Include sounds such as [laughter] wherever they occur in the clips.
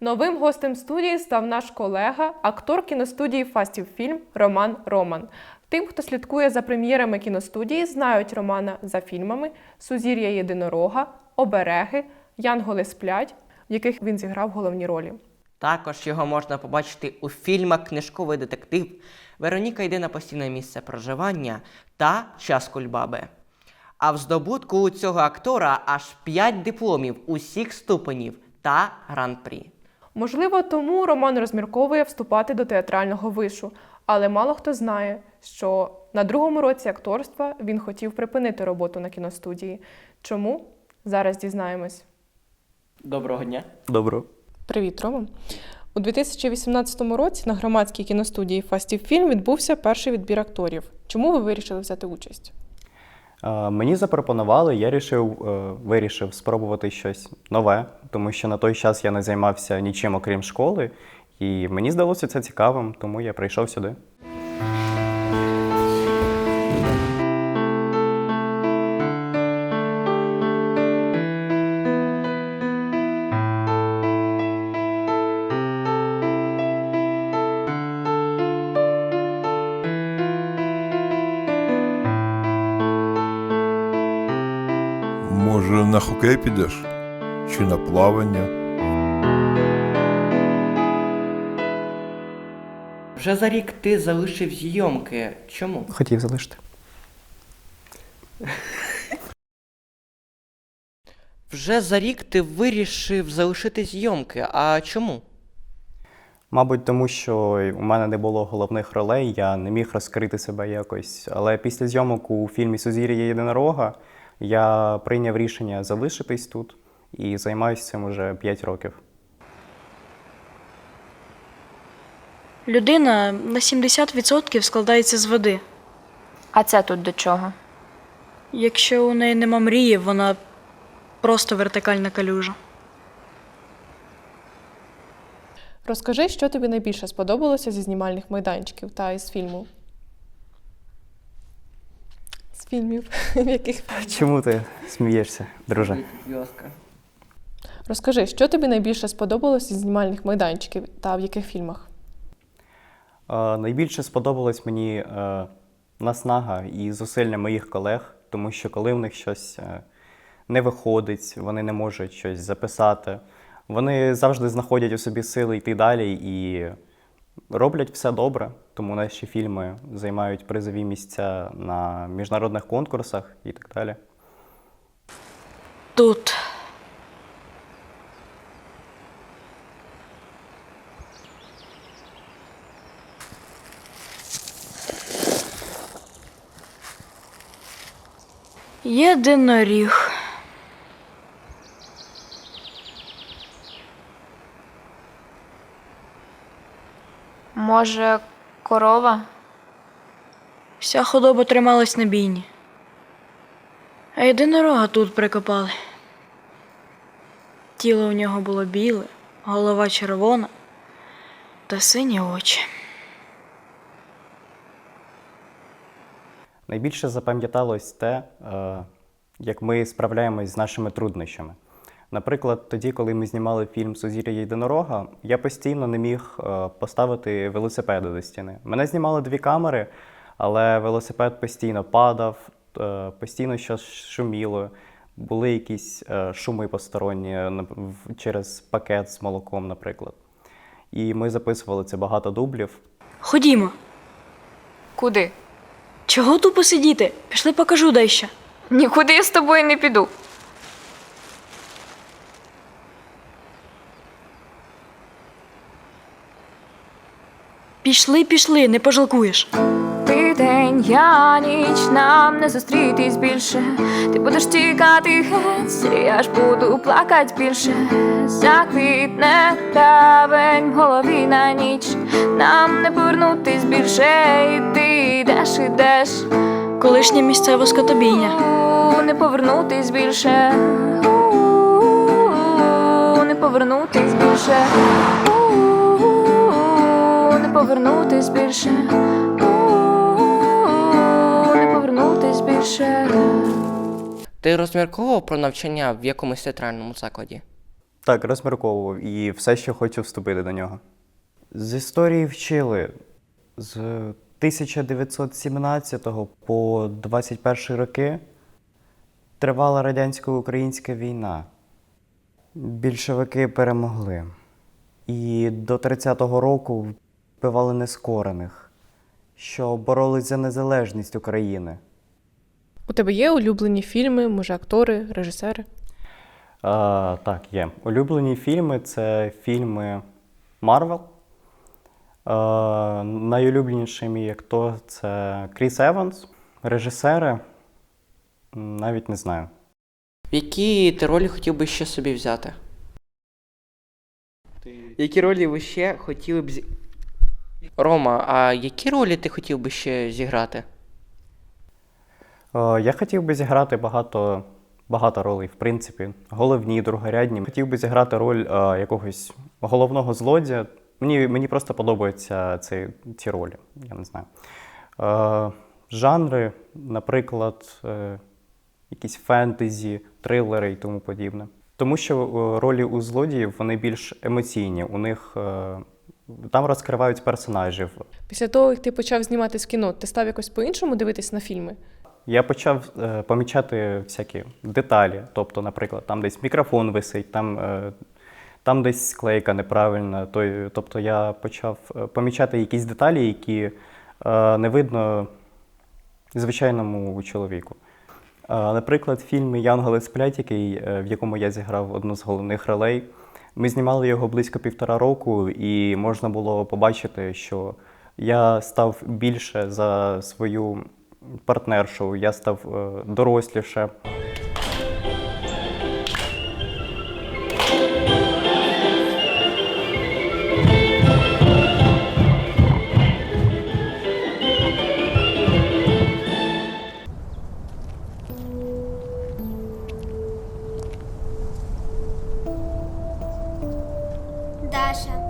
Новим гостем студії став наш колега, актор кіностудії Фастів Фільм Роман Роман. Тим, хто слідкує за прем'єрами кіностудії, знають Романа за фільмами Сузір'я єдинорога, Обереги, Янголи сплять, в яких він зіграв головні ролі. Також його можна побачити у фільмах Книжковий детектив, Вероніка йде на постійне місце проживання та Час кульбаби. А в здобутку у цього актора аж 5 дипломів усіх ступенів та гран-прі. Можливо, тому Роман розмірковує вступати до театрального вишу, але мало хто знає, що на другому році акторства він хотів припинити роботу на кіностудії. Чому? Зараз дізнаємось. Доброго дня. Добро. Привіт, Рома. У 2018 році на громадській кіностудії Фастів Фільм відбувся перший відбір акторів. Чому ви вирішили взяти участь? Мені запропонували, я рішив, е, вирішив спробувати щось нове, тому що на той час я не займався нічим окрім школи, і мені здалося це цікавим, тому я прийшов сюди. На хокей підеш? Чи на плавання? Вже за рік ти залишив зйомки. Чому? Хотів залишити. Вже за рік ти вирішив залишити зйомки. А чому? Мабуть, тому що у мене не було головних ролей, я не міг розкрити себе якось. Але після зйомок у фільмі Сузір'я єдинорога я прийняв рішення залишитись тут і займаюся цим уже 5 років. Людина на 70% складається з води. А це тут до чого? Якщо у неї нема мрії, вона просто вертикальна калюжа. Розкажи, що тобі найбільше сподобалося зі знімальних майданчиків та із фільму. З фільмів, [laughs] в яких Чому ти смієшся, друже? Розкажи, що тобі найбільше сподобалося зі знімальних майданчиків та в яких фільмах? Е, Найбільше сподобалась мені е, наснага і зусилля моїх колег, тому що коли в них щось е, не виходить, вони не можуть щось записати, вони завжди знаходять у собі сили йти далі і роблять все добре. Тому наші фільми займають призові місця на міжнародних конкурсах і так далі. Тут. Єдиноріг. Може, корова? Вся худоба трималась на бійні. А єдинорога тут прикопали. Тіло у нього було біле, голова червона та сині очі. Найбільше запам'яталось те, е, як ми справляємось з нашими труднощами. Наприклад, тоді, коли ми знімали фільм Сузір'я єдинорога, я постійно не міг е, поставити велосипеди до стіни. Мене знімали дві камери, але велосипед постійно падав, е, постійно щось шуміло. Були якісь е, шуми посторонні через пакет з молоком, наприклад. І ми записували це багато дублів. Ходімо. Куди? Чого тупо сидіти? Пішли покажу дещо. Нікуди я з тобою не піду. Пішли, пішли, не пожалкуєш. Ти день, я ніч, нам не зустрітись більше. Ти будеш тікати геть, я ж буду плакать більше. Заквітне травень в голові на ніч. Нам не повернутись більше, і ти йдеш, ідеш. Колишня місцева скотобійня. У, Не повернутись більше. У, Не повернутись більше. Повернутись більше. Не повернутись більше. Ти розмірковував про навчання в якомусь театральному закладі? Так, розмірковував і все ще хочу вступити до нього. З історії вчили з 1917 по 21 роки тривала радянсько-українська війна. Більшовики перемогли. І до 30-го року вбивали нескорених, що боролись за незалежність України. У тебе є улюблені фільми, може, актори, режисери? А, так, є. Улюблені фільми це фільми Марвел. Найулюбленіший мій актор це Кріс Еванс. Режисери навіть не знаю. Які ти ролі хотів би ще собі взяти? Які ролі ви ще хотіли б. Рома, а які ролі ти хотів би ще зіграти? Е, Я хотів би зіграти багато, багато ролей, в принципі, головні, другорядні. Хотів би зіграти роль е, якогось головного злодія. Мені, мені просто подобаються ці, ці ролі, я не знаю. Е, жанри, наприклад, якісь фентезі, трилери і тому подібне. Тому що ролі у злодіїв вони більш емоційні. У них там розкривають персонажів, Після того, як ти почав зніматись в кіно, ти став якось по-іншому дивитись на фільми? Я почав е, помічати всякі деталі. Тобто, наприклад, там десь мікрофон висить, там, е, там десь склейка неправильна. То, тобто я почав е, помічати якісь деталі, які е, не видно звичайному чоловіку. Е, наприклад, в фільмі Янголи сплять, який, е, в якому я зіграв одну з головних ролей. Ми знімали його близько півтора року, і можна було побачити, що я став більше за свою партнершу, я став е, доросліше. आशा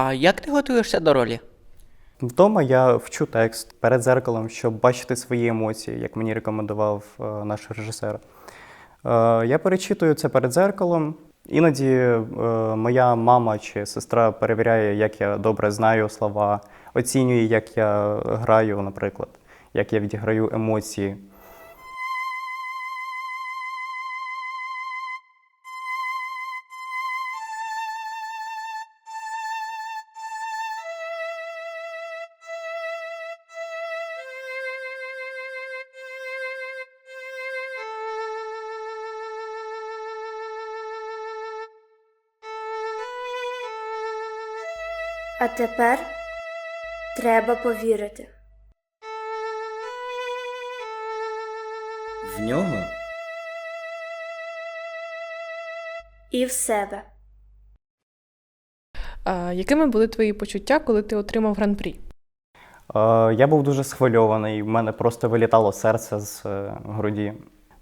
А як ти готуєшся до ролі? Вдома я вчу текст перед зеркалом, щоб бачити свої емоції, як мені рекомендував е, наш режисер. Е, я перечитую це перед зеркалом. Іноді е, моя мама чи сестра перевіряє, як я добре знаю слова, оцінює, як я граю, наприклад, як я відіграю емоції. А тепер треба повірити. В нього? І в себе. А, якими були твої почуття, коли ти отримав гран-прі? Я був дуже схвильований, в мене просто вилітало серце з е, груді.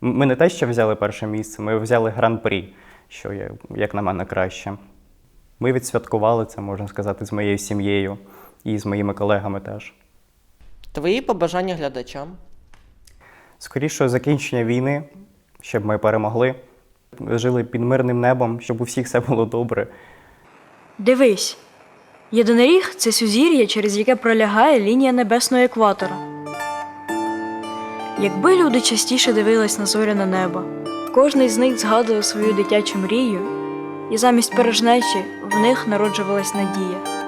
Ми не те, що взяли перше місце, ми взяли гран-прі, що є, як на мене, краще. Ми відсвяткували це, можна сказати, з моєю сім'єю і з моїми колегами теж. Твої побажання глядачам? Скоріше закінчення війни, щоб ми перемогли, жили під мирним небом, щоб у всіх все було добре. Дивись. Єдиноріг це сузір'я, через яке пролягає лінія небесного екватора. Якби люди частіше дивились на зоряне небо, кожний з них згадував свою дитячу мрію, і замість порожнечі в них народжувалась надія.